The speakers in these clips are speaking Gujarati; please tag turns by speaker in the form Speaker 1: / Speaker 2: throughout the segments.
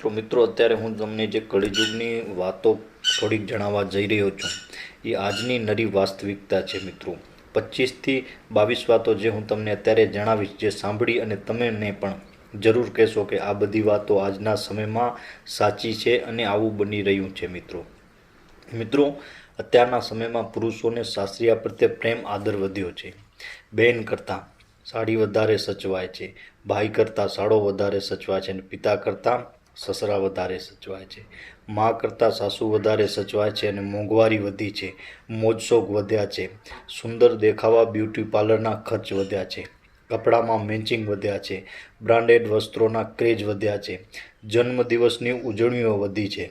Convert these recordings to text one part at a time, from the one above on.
Speaker 1: મિત્રો મિત્રો, અત્યારે હું તમને જે કળીયુગની વાતો થોડીક જણાવવા જઈ રહ્યો છું, એ આજની નરી વાસ્તવિકતા છે, મિત્રો. પચીસથી બાવીસ વાતો જે હું તમને અત્યારે જણાવીશ, જે સાંભળી અને તમે પણ જરૂર કહેશો કે આ બધી વાતો આજના સમયમાં સાચી છે અને આવું બની રહ્યું છે, મિત્રો. મિત્રો, અત્યારના સમયમાં પુરુષોને શાસ્ત્રીય પ્રત્યે પ્રેમ આદર વધ્યો છે. બહેન કરતાં સાડી વધારે સચવાય છે, ભાઈ કરતાં સાડો વધારે સચવાય છે અને પિતા કરતાં સસરા વધારે સચવાય છે. મા કરતાં સાસુ વધારે સચવાય છે અને મોંઘવારી વધી છે. મોજશોખ વધ્યા છે. સુંદર દેખાવા બ્યુટી પાર્લરના ખર્ચ વધ્યા છે. કપડામાં મેચિંગ વધ્યા છે. બ્રાન્ડેડ વસ્ત્રોના ક્રેઝ વધ્યા છે. જન્મદિવસની ઉજવણીઓ વધી છે.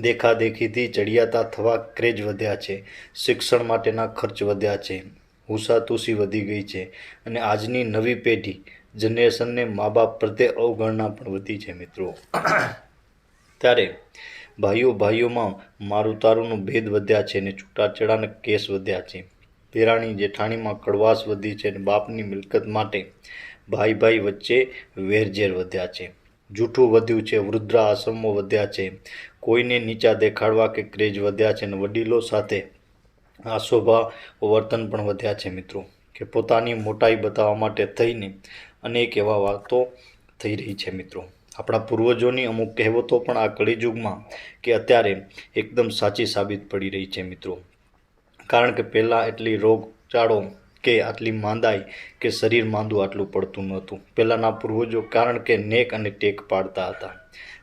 Speaker 1: દેખાદેખીથી ચડિયાતા થવા ક્રેઝ વધ્યા છે. શિક્ષણ માટેના ખર્ચ વધ્યા છે. હુસાતુસી વધી ગઈ છે. અને આજની નવી પેઢી જનરેશનને મા બાપ પ્રત્યે અવગણના પણ વધી છે, મિત્રો. ત્યારે ભાઈઓ ભાઈઓમાં મારું તારુંનો ભેદ વધ્યા છે અને છૂટાછેડાના કેસ વધ્યા છે. દેરાણી જેઠાણીમાં કડવાશ વધી છે અને બાપની મિલકત માટે ભાઈ ભાઈ વચ્ચે વેરઝેર વધ્યા છે. જૂઠું વધ્યું છે વૃદ્ધા આશ્રમો વધ્યા છે. કોઈને નીચા દેખાડવા કે ક્રેઝ વધ્યા છે અને વડીલો સાથે આશોભા વર્તન પણ વધ્યા છે, મિત્રો. કે પોતાની મોટાઈ બતાવવા માટે થઈને અનેક એવા વાતો થઈ રહી છે મિત્રો. આપણા પૂર્વજોની અમુક કહેવતો પણ આ કળીયુગમાં કે અત્યારે એકદમ સાચી સાબિત પડી રહી છે મિત્રો. કારણ કે પહેલાં એટલી રોગચાળો કે આટલી માંદાઈ કે શરીર માંદું આટલું પડતું નહોતું. પહેલાંના પૂર્વજો કારણ કે નેક અને ટેક પાડતા હતા.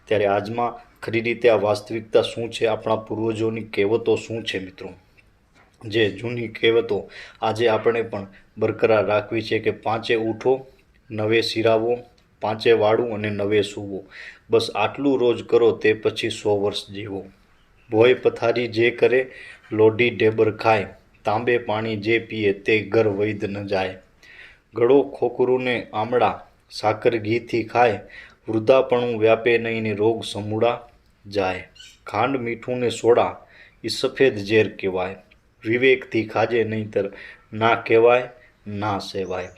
Speaker 1: ત્યારે આજમાં ખરી રીતે આ વાસ્તવિકતા શું છે? આપણા પૂર્વજોની કહેવતો શું છે મિત્રો? જે જૂની કહેવતો આજે આપણે પણ બરકરાર રાખવી છે કે પાંચે ઉઠો નવે સિરાવો પાંચે વાળું અને નવે સૂવો. બસ આટલું રોજ કરો તે પછી સો વર્ષ જીવો. ભોય પથારી જે કરે, લોઢી ઢેબર ખાય. તાંબે પાણી જે પીએ તે ઘર વૈદ ન જાય. ગળો ખોખરું ને આમળા, સાકર ઘીથી ખાય. વૃદ્ધાપણું વ્યાપે નહીં ને રોગ સમૂળા જાય. ખાંડ મીઠું ને સોડા એ સફેદ ઝેર કહેવાય. વિવેકથી ખાજે નહીંતર ના કહેવાય, ના સેવાય.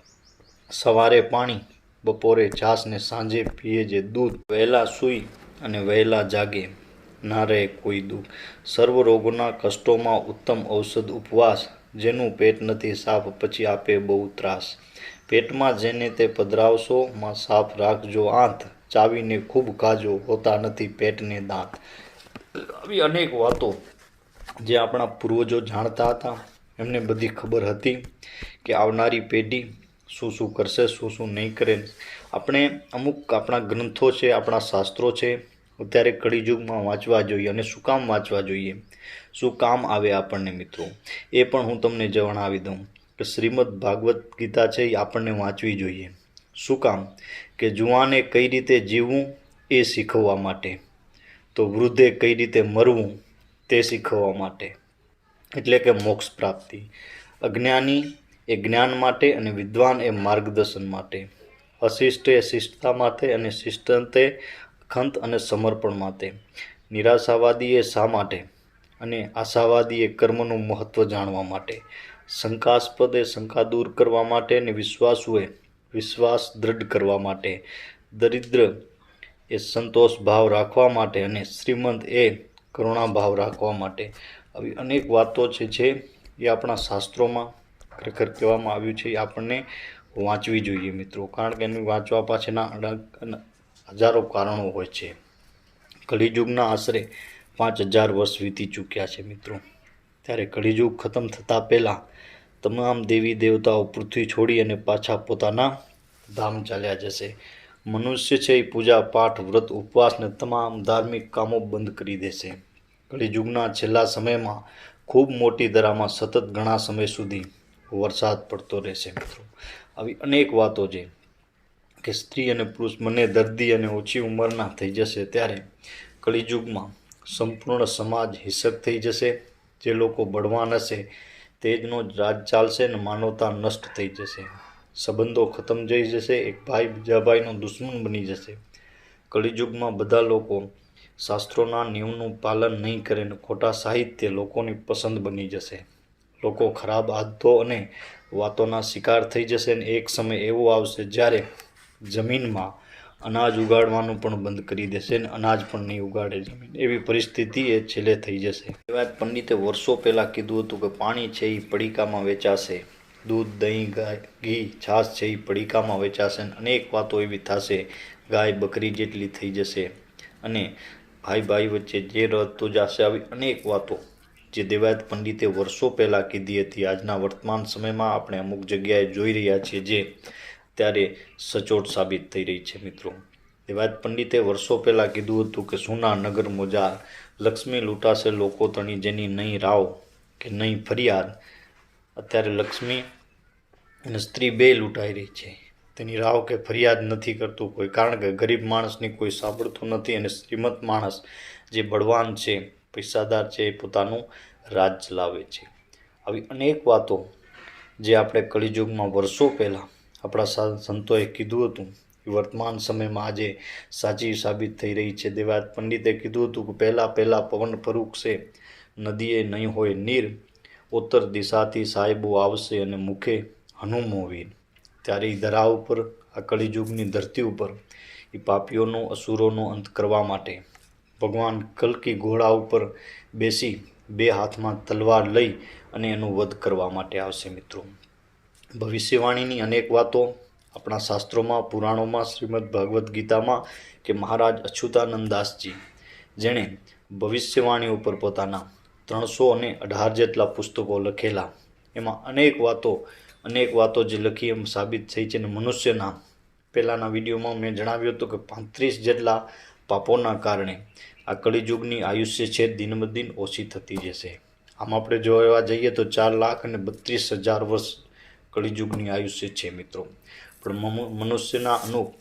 Speaker 1: સવારે પાણી, બપોરે છાસ ને સાંજે પીએ જે દૂધ, વહેલા સૂઈ અને વહેલા જાગે, ના રહે કોઈ દુઃખ. સર્વ રોગોના કષ્ટોમાં ઉત્તમ ઔષધ ઉપવાસ, જેનું પેટ નથી સાફ, પછી આપે બહુ ત્રાસ. પેટમાં જેને તે પધરાવશો, માં સાફ રાખજો આંત, ચાવીને ખૂબ ખાજો, હોતા નથી પેટને દાંત. આવી અનેક વાતો જે આપણા પૂર્વજો જાણતા હતા. એમને બધી ખબર હતી કે આવનારી પેઢી શું શું કરશે, શું શું નહીં કરે. આપણે અમુક આપણા ગ્રંથો છે, આપણા શાસ્ત્રો છે, અત્યારે કળિયુગમાં વાંચવા જોઈએ અને શું કામ વાંચવા જોઈએ. શું કામ આવે આપણને મિત્રો? એ પણ હું તમને જણાવી દઉં કે શ્રીમદ ભાગવત ગીતા છે એ આપણને વાંચવી જોઈએ. શું કામ? કે જુવાને કઈ રીતે જીવવું એ શીખવવા માટે. તો વૃદ્ધે કઈ રીતે મરવું તે શીખવવા માટે. એટલે કે મોક્ષ પ્રાપ્તિ. અજ્ઞાની એ જ્ઞાન માટે અને વિદ્વાન એ માર્ગદર્શન માટે. અશિષ્ટ એ શિષ્ટતા માટે અને શિષ્ટંતે ખંત અને સમર્પણ માટે. નિરાશાવાદી એ શા માટે? અને આશાવાદી એ કર્મનું મહત્ત્વ જાણવા માટે. શંકાસ્પદ એ શંકા દૂર કરવા માટે અને વિશ્વાસુએ વિશ્વાસ દ્રઢ કરવા માટે. દરિદ્ર એ સંતોષ ભાવ રાખવા માટે અને શ્રીમંત એ કરુણા ભાવ રાખવા માટે. આવી અનેક વાતો છે જે એ આપણા શાસ્ત્રોમાં ખરેખર કહેવામાં આવ્યું છે એ આપણને વાંચવી જોઈએ મિત્રો. કારણ કે એની વાંચવા પાછળના અડગ હજારો કારણો હોય છે. કલિયુગના આશરે પાંચ હજાર વર્ષ વીતી ચૂક્યા છે મિત્રો. ત્યારે કલિયુગ ખતમ થતાં પહેલાં તમામ દેવી દેવતાઓ પૃથ્વી છોડી અને પાછા પોતાના ધામ ચાલ્યા જશે. મનુષ્ય છે એ પૂજા, પાઠ, વ્રત, ઉપવાસ ને તમામ ધાર્મિક કામો બંધ કરી દેશે. કલિયુગના છેલ્લા સમયમાં ખૂબ મોટી દરામાં સતત ઘણા સમય સુધી વરસાદ પડતો રહેશે, મિત્રો. આવી અનેક વાતો છે કે સ્ત્રી અને પુરુષ મને દર્દી અને ઓછી ઉંમરના થઈ જશે ત્યારે કલિયુગમાં સંપૂર્ણ સમાજ હિંસક થઈ જશે. જે લોકો બળવાન હશે તે જનો જ રાજ ચાલશે અને માનવતા નષ્ટ થઈ જશે. સંબંધો ખતમ થઈ જશે, એક ભાઈ બીજા ભાઈનો દુશ્મન બની જશે. કલિયુગમાં બધા લોકો શાસ્ત્રોના નિયમનું પાલન નહીં કરે ને ખોટા સાહિત્ય લોકોની પસંદ બની જશે. લોકો ખરાબ આદતો અને વાતોના શિકાર થઈ જશે અને એક સમય એવો આવશે જ્યારે જમીનમાં અનાજ ઉગાડવાનું પણ બંધ કરી દેશે અને અનાજ પણ નહીં ઉગાડે જમીન. એવી પરિસ્થિતિ એ છેલ્લે થઈ જશે. એ વાત પંડિતે વર્ષો પહેલાં કીધું હતું કે પાણી છે એ પડીકામાં વેચાશે, દૂધ, દહીં, ગાય, ઘી, છાશ છે એ પડીકામાં વેચાશે અને અનેક વાતો એવી થશે, ગાય, બકરી જેટલી થઈ જશે. અને ભાઈ ભાઈ વચ્ચે જે રતો જશે આવી અનેક વાતો. જે દેવાયત પંડિતે વર્ષો પહેલાં કીધી હતી. આજના વર્તમાન સમયમાં આપણે અમુક જગ્યાએ જોઈ રહ્યા છીએ જે ત્યારે સચોટ સાબિત થઈ રહી છે મિત્રો. દેવાયત પંડિતે વર્ષો પહેલાં કીધું હતું કે સોના નગર મોજાર લક્ષ્મી લૂંટાશે લોકો તણી જેની નહીં રાવ કે નહીં ફરિયાદ. અત્યારે લક્ષ્મી અને સ્ત્રી બે લૂંટાઈ રહી છે. તેની રાવ કે ફરિયાદ નથી કરતું કોઈ. કારણ કે ગરીબ માણસની કોઈ સાંભળતું નથી અને શ્રીમંત માણસ જે બળવાન છે પૈસાદાર છે એ પોતાનું રાજ ચલાવે છે. આવી અનેક વાતો જે આપણે કળિયુગમાં વર્ષો પહેલાં આપણા સંતોએ કીધું હતું. એ વર્તમાન સમયમાં આજે સાચી સાબિત થઈ રહી છે. દેવાયત પંડિતે કીધું હતું કે પહેલાં પહેલાં પવન ફરૂકશે નદીએ નહીં હોય નીર, ઉત્તર દિશાથી સાહેબો આવશે અને મુખે હનુમો વીર. ત્યારે એ ધરા ઉપર, આ કળિયુગની ધરતી ઉપર એ પાપીઓનો, અસુરોનો અંત કરવા માટે ભગવાન કલ્કી ઘોડા ઉપર બેસી બે હાથમાં તલવાર લઈ અને એનું વધ કરવા માટે આવશે મિત્રો. ભવિષ્યવાણીની અનેક વાતો આપણા શાસ્ત્રોમાં, પુરાણોમાં, શ્રીમદ ભાગવદ્ ગીતામાં કે મહારાજ અચ્યુતાનંદ જેણે ભવિષ્યવાણી ઉપર પોતાના ત્રણસો અને અઢાર જેટલા પુસ્તકો લખેલા. એમાં અનેક વાતો અનેક વાતો જે લખી એમ સાબિત થઈ છે અને મનુષ્યના. પહેલાંના વિડીયોમાં મેં જણાવ્યું હતું કે પાંત્રીસ જેટલા પાપોના કારણે આ કળિયુગની આયુષ્ય છે, દિનમ દિન ઓછી થતી જશે. આમ આપણે જોવા જઈએ તો ચાર લાખ અને બત્રીસ હજાર વર્ષ કળિયુગની આયુષ્ય છે મિત્રો. પણ મનુષ્યના અનુપ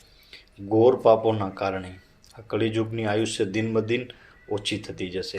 Speaker 1: ઘોર પાપોના કારણે આ કળિયુગની આયુષ્ય દિનમ દિન ઓછી થતી જશે.